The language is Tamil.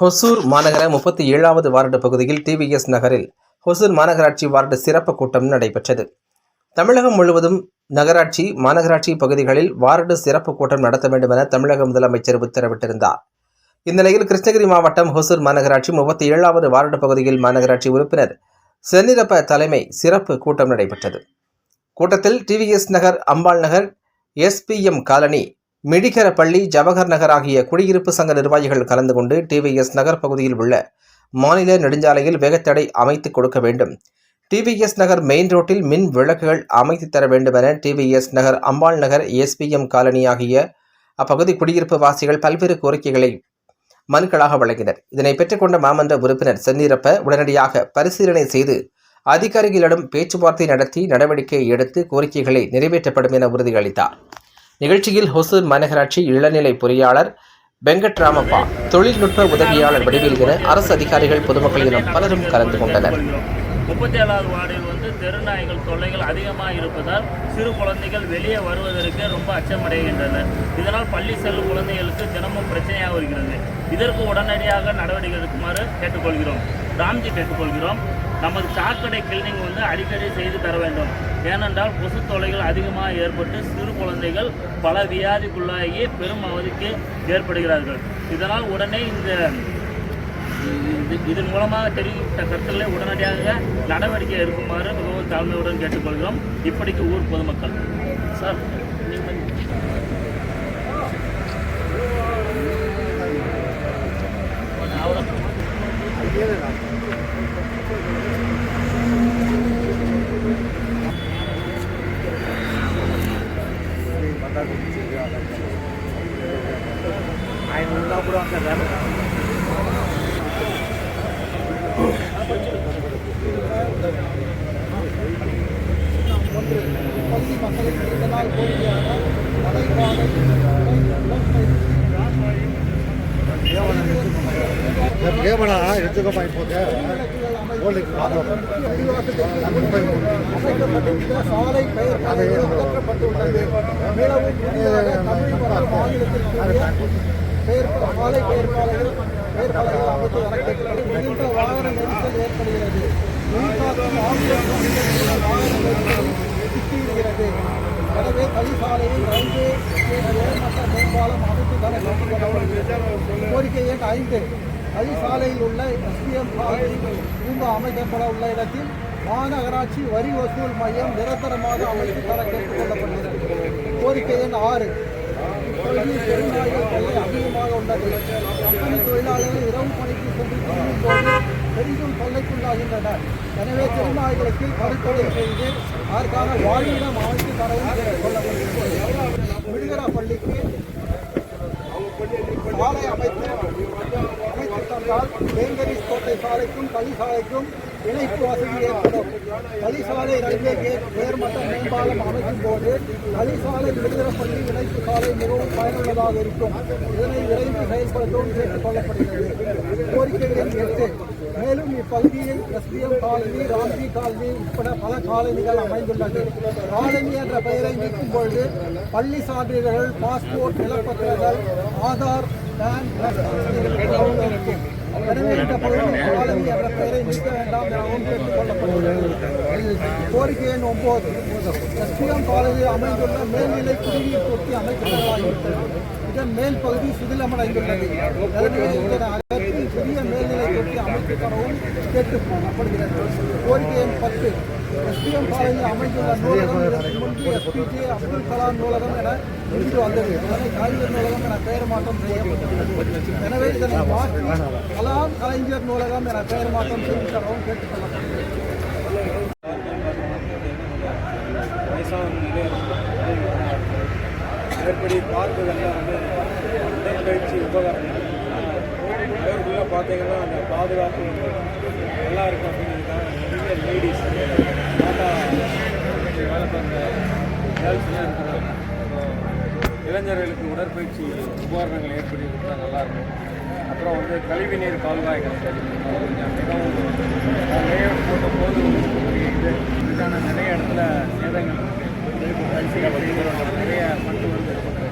ஹொசூர் மாநகர முப்பத்தி ஏழாவது வார்டு பகுதியில் டிவிஎஸ் நகரில் ஹொசூர் மாநகராட்சி வார்டு சிறப்பு கூட்டம் நடைபெற்றது. தமிழகம் முழுவதும் நகராட்சி மாநகராட்சி பகுதிகளில் வார்டு சிறப்பு கூட்டம் நடத்த வேண்டும் என தமிழக முதலமைச்சர் உத்தரவிட்டிருந்தார். இந்நிலையில் கிருஷ்ணகிரி மாவட்டம் ஹொசூர் மாநகராட்சி முப்பத்தி ஏழாவது வார்டு பகுதியில் மாநகராட்சி உறுப்பினர் சென்னிரப்ப தலைமை சிறப்பு கூட்டம் நடைபெற்றது. கூட்டத்தில் TVS Nagar Ambal Nagar SBM colony Midigarapalli Jawahar Nagar ஆகிய குடியிருப்பு சங்க நிர்வாகிகள் கலந்து கொண்டு டிவிஎஸ் நகர் பகுதியில் உள்ள மாநில நெடுஞ்சாலையில் வேகத்தடை அமைத்து கொடுக்க வேண்டும். டிவிஎஸ் நகர் மெயின் ரோட்டில் மின் விளக்குகள் அமைத்து தர வேண்டுமென TVS Nagar Ambal Nagar SBM colony ஆகிய அப்பகுதி குடியிருப்பு வாசிகள் பல்வேறு கோரிக்கைகளை மனுக்களாக வழங்கினர். இதனை பெற்றுக்கொண்ட மாமன்ற உறுப்பினர் சென்னிரப்ப உடனடியாக பரிசீலனை செய்து அதிகாரிகளிடம் பேச்சுவார்த்தை நடத்தி நடவடிக்கை எடுத்து கோரிக்கைகளை நிறைவேற்றப்படும் என உறுதியளித்தார். நிகழ்ச்சியில் ஹொசூர் மாநகராட்சி இளநிலை பொறியாளர் வெங்கட்ராமப்பா தொழில்நுட்ப உதவியாளர் வடிவில் என அரசு அதிகாரிகள் பொதுமக்கள் என பலரும் கலந்து கொண்டனர். முப்பத்தி ஏழாவது வார்டில் வந்து தெருநாய்கள் தொல்லைகள் அதிகமாக இருப்பதால் சிறு குழந்தைகள் வெளியே வருவதற்கு ரொம்ப அச்சமடைகின்றனர். இதனால் பள்ளி செல்லும் குழந்தைகளுக்கு தினமும் பிரச்சனையாக வருகிறது. இதற்கு உடனடியாக நடவடிக்கை எடுக்குமாறு கேட்டுக்கொள்கிறோம். ராம்ஜி கேட்டுக்கொள்கிறோம். நமது சாக்கடை கிளீனிங் வந்து அடிக்கடி செய்து தர வேண்டும். ஏனென்றால் கொசு தொல்லைகள் அதிகமாக ஏற்பட்டு சிறு குழந்தைகள் பல வியாதிக்குள்ளாகி பெரும் அவதிக்கு ஏற்படுகிறார்கள். இதனால் உடனே இந்த இதன் மூலமாக தெரிவித்த கருத்துக்களை உடனடியாக நடவடிக்கை எடுக்குமாறு மிகவும் தாழ்மையுடன் கேட்டுக்கொள்கிறோம். இப்படிக்கு ஊர் பொதுமக்கள். சார். பகுதி மக்களுக்கு இதனால் கோரிக்கையான நடைபாதை கேமரா சாலை பெயர் அகற்றப்பட்டுள்ளது பெயர் சாலை பெயர் பெயர் அமைத்து மிகுந்த வாகன நெரிசல் ஏற்படுகிறது மின்சாரம் ஆம்புலன்ஸ் வண்டிகள் சிக்கியிருக்கிறது எனவே களிசாலையில் ரயில்வே ஸ்டேஷன் மற்றும் மேம்பாலம் அமைத்து தர கேட்டுக்கொள்ளப்படுகிறது கோரிக்கை எண் ஐந்து களிசாலையில் உள்ள எஸ்பிஎம் பூங்கா அமைக்கப்பட உள்ள இடத்தில் மாநகராட்சி வரி வசூல் மையம் நிரந்தரமாக அமைத்து தர கேட்டுக்கொள்ளப்படுகிறது கோரிக்கை எண் ஆறு. இப்பகுதியில் பெருநாய்கள் தொல்லை அதிகமாக உள்ளது கம்பெனி தொழிலாளர்கள் இரவு பணிக்கு சென்று தொல்லைக்குள்ளாகின்றனர் எனவே திருநாய்களுக்கு கருத்தொடை செய்து அதற்கான வாழ்விடம் அமைத்து தரவும் கேட்டுக்கொள்ளப்படுகிறது விடுகரா பள்ளிக்கு சாலை அமைத்து அமைத்து தந்தால் வேங்கரிஸ் கோட்டை சாலைக்கும் களிசாலைக்கும் இணைப்பு வசதி ஏற்படும். களிசாலை ரயில்வே கேட் உயர்மட்ட மேம்பாலம் அமைக்கும் போது தலிசாலை விடுதலை பள்ளி இணைப்பு சாலை மிகவும் பயனுள்ளதாக இருக்கும். இதனை விரைந்து செயல்படுத்தவும் கேட்டுக் கொள்ளப்படுகிறது. கோரிக்கைகளின் எட்டு இப்பகுதியில் காலனி ராம்ஜி காலனி உட்பட பல காலனிகள் அமைந்துள்ளது. காலனி என்ற பெயரை நீக்கும் பொழுது பள்ளி சான்றிதழ்கள் பாஸ்போர்ட் நிலப்பத்திரங்கள் ஆதார் பேன் இருக்கும் எனவே இந்த பகுதியில் காலனி என்ற பெயரை நீக்க வேண்டாம் எனவும் கேட்டுக் கொள்ளப்படுகிறது கோரிக்கை எண் ஒன்பது எஸ்பிஎம் காலேஜில் அமைந்துள்ள மேல்நிலை குடிநீர் தொட்டி அமைக்கப்படலாகிவிட்டது. இதன் மேல் பகுதி சிதிலமடைந்துள்ளது. எனவே இதனை அகற்றி புதிய மேல்நிலை தொட்டி தரவும் கேட்டுக் கொள்ளப்படுகிறது கோரிக்கை எண் பத்து எஸ்பிஎம் காலேஜில் அமைந்துள்ள நூலகம் இதற்கு முன்பு எஸ்பிஜே அப்துல் கலாம் நூலகம் என இன்று வந்தது அதனை கலைஞர் நூலகம் என பெயர் மாற்றம் செய்யப்பட்டது எனவே இதனை மாற்றி கலாம் கலைஞர் நூலகம் என பெயர் மாற்றம் செய்து தரவும் கேட்டுக் கொள்ளப்படுகிறது மேற்படி பார்க்குகளில் வந்து உடற்பயிற்சி உபகரணங்கள் இடங்களில் பார்த்தீங்கன்னா அந்த பாதுகாப்பு நல்லா இருக்கும் அப்படிங்கிறதுக்காக நிறைய லேடிஸ் தாத்தா வேலை பண்ணுற கேர்ள்ஸ்லாம் இருக்கிறாங்க. இளைஞர்களுக்கு உடற்பயிற்சி உபகரணங்கள் ஏற்படுத்தி கொடுத்தா நல்லாயிருக்கும் அப்புறம் வந்து கழிவு நீர் கால்வாய்கள் சரி மிகவும் போட்ட போது இது. இதுக்கான நிறைய இடத்துல சேதங்கள் இருக்குது நிறைய மண்டு வந்து இருக்குது